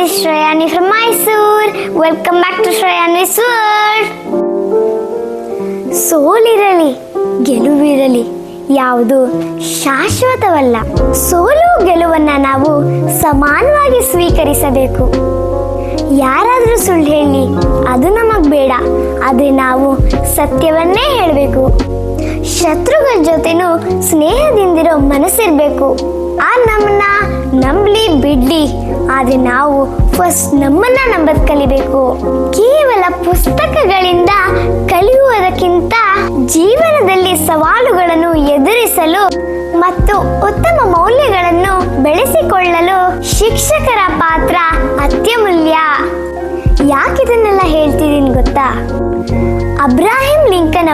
is Shreyani from Mysore. Welcome back to Shreyani's World. ಸೋಲಿರಲಿ, ಗೆಲುವಿರಲಿ ಯಾವುದು ಶಾಶ್ವತವಲ್ಲ. ಸೋಲು ಗೆಲುವನ್ನ ನಾವು ಸಮಾನವಾಗಿ ಸ್ವೀಕರಿಸಬೇಕು. ಯಾರಾದರೂ ಸುಳ್ಳು ಹೇಳಿ, ಅದು ನಮಗ್ ಬೇಡ. ಆದರೆ ನಾವು ಸತ್ಯವನ್ನೇ ಹೇಳಬೇಕು. ಶತ್ರುಗಳ ಜೊತೆನೂ ಸ್ನೇಹದಿಂದಿರೋ ಮನಸ್ಸಿರ್ಬೇಕು. ಆ ನಮ್ಮನ್ನ ನಂಬಲಿ ಬಿಡ್ಲಿ, ಆದ್ರೆ ನಾವು ಫಸ್ಟ್ ನಮ್ಮನ್ನ ನಂಬದ್ ಕಲಿಬೇಕು. ಕೇವಲ ಪುಸ್ತಕಗಳಿಂದ ಕಲಿಯುವುದಕ್ಕಿಂತ ಜೀವನದಲ್ಲಿ ಸವಾಲುಗಳನ್ನು ಎದುರಿಸಲು ಮತ್ತು ಉತ್ತಮ ಮೌಲ್ಯಗಳನ್ನು ಬೆಳೆಸಿಕೊಳ್ಳಲು ಶಿಕ್ಷಕರ ಪಾತ್ರ ಅತ್ಯಮೂಲ್ಯ. ಯಾಕಿದನ್ನೆಲ್ಲ ಹೇಳ್ತಿದ್ದೀನಿ ಗೊತ್ತಾ? ಅಬ್ರಾಹಿಂ ಲಿಂಕನ್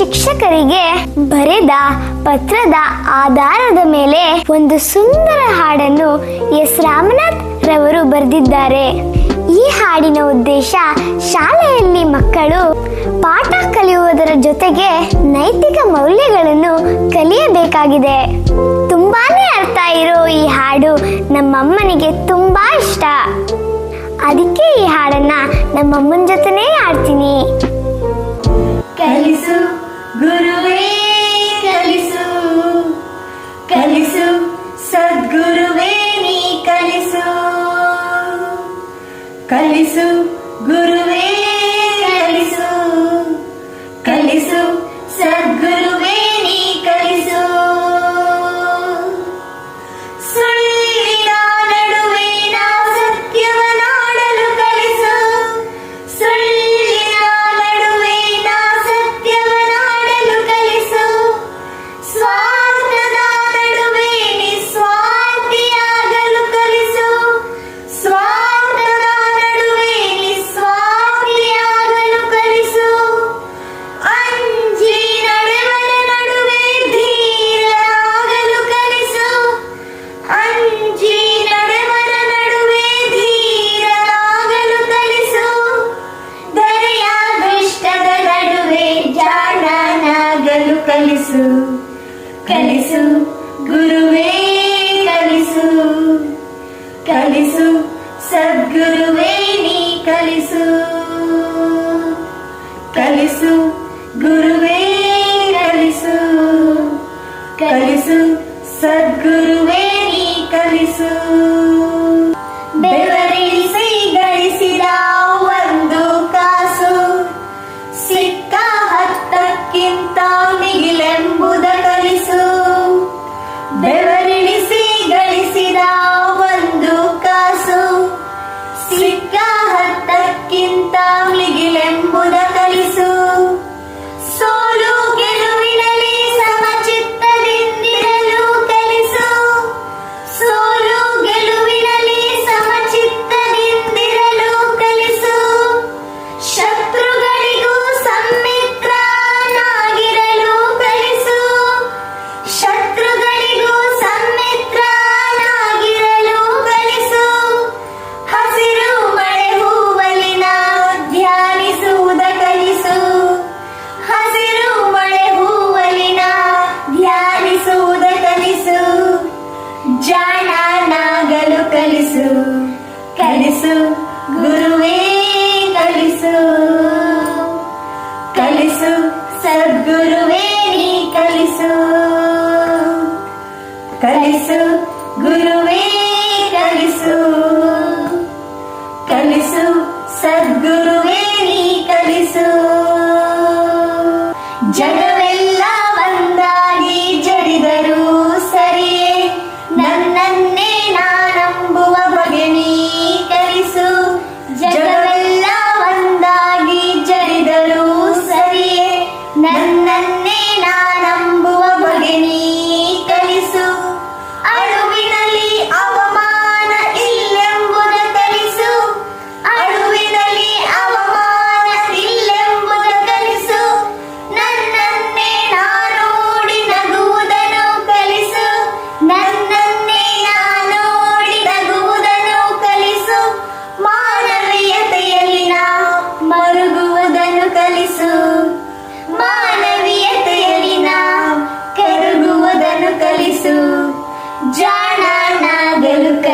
ಶಿಕ್ಷಕರಿಗೆ ಬರೆದ ಪತ್ರದ ಆಧಾರದ ಮೇಲೆ ಒಂದು ಸುಂದರ ಹಾಡನ್ನು ಎಸ್. ರಾಮನಾಥ್ ರವರು ಬರೆದಿದ್ದಾರೆ. ಈ ಹಾಡಿನ ಉದ್ದೇಶ ಶಾಲೆಯಲ್ಲಿ ಮಕ್ಕಳು ಪಾಠ ಕಲಿಯುವುದರ ಜೊತೆಗೆ ನೈತಿಕ ಮೌಲ್ಯಗಳನ್ನು ಕಲಿಯಬೇಕಾಗಿದೆ. ತುಂಬಾನೇ ಅರ್ಥ ಇರೋ ಈ ಹಾಡು ನಮ್ಮಮ್ಮನಿಗೆ ತುಂಬಾ ಇಷ್ಟ. ಅದಕ್ಕೆ ಈ ಹಾಡನ್ನ ನಮ್ಮಮ್ಮನ ಜೊತೆನೇ ಆಡ್ತೀನಿ ಕಲಿಸು ಗುರುವೇ ಕಲಿಸು ಕಲಿಸು ಸದ್ಗುರುವೇ ಕಲಿಸು ಸದ್ಗುರುವೇ ಜಾಣನಾಗಲು ಕಲಿಸು ಕಲಿಸು ಗುರುವೇ ಕಲಿಸು. ಕಲಿಸು ಸದ್ಗುರುವೇ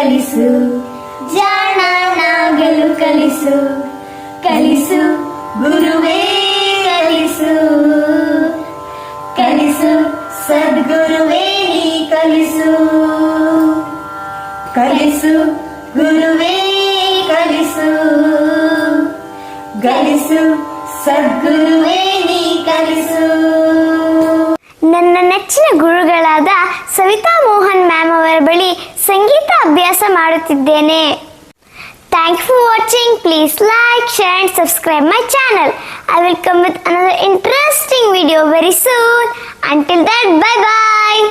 ಕಲಿಸು ಜಾಣನಾಗಲು ಕಲಿಸು ಕಲಿಸು, ಗುರುವೇ ಕಲಿಸು ಕಲಿಸು, ಸದ್ಗುರುವೇ ನೀ ಕಲಿಸು ಕಲಿಸು, ಗುರುವೇ ಕಲಿಸು ಕಲಿಸು, ಸದ್ಗುರುವೇ ನೀ ಕಲಿಸು. ನನ್ನ ನೆಚ್ಚಿನ ಗುರುಗಳಾದ ಸವಿತಾ ಮೋಹನ್ ಮ್ಯಾಮ್ ಅವರ ಬಳಿ ಸಂಗೀತ ಅಭ್ಯಾಸ ಮಾಡುತ್ತಿದ್ದೇನೆ thank for watching please like share and subscribe my channel I will come with another interesting video very soon until that bye bye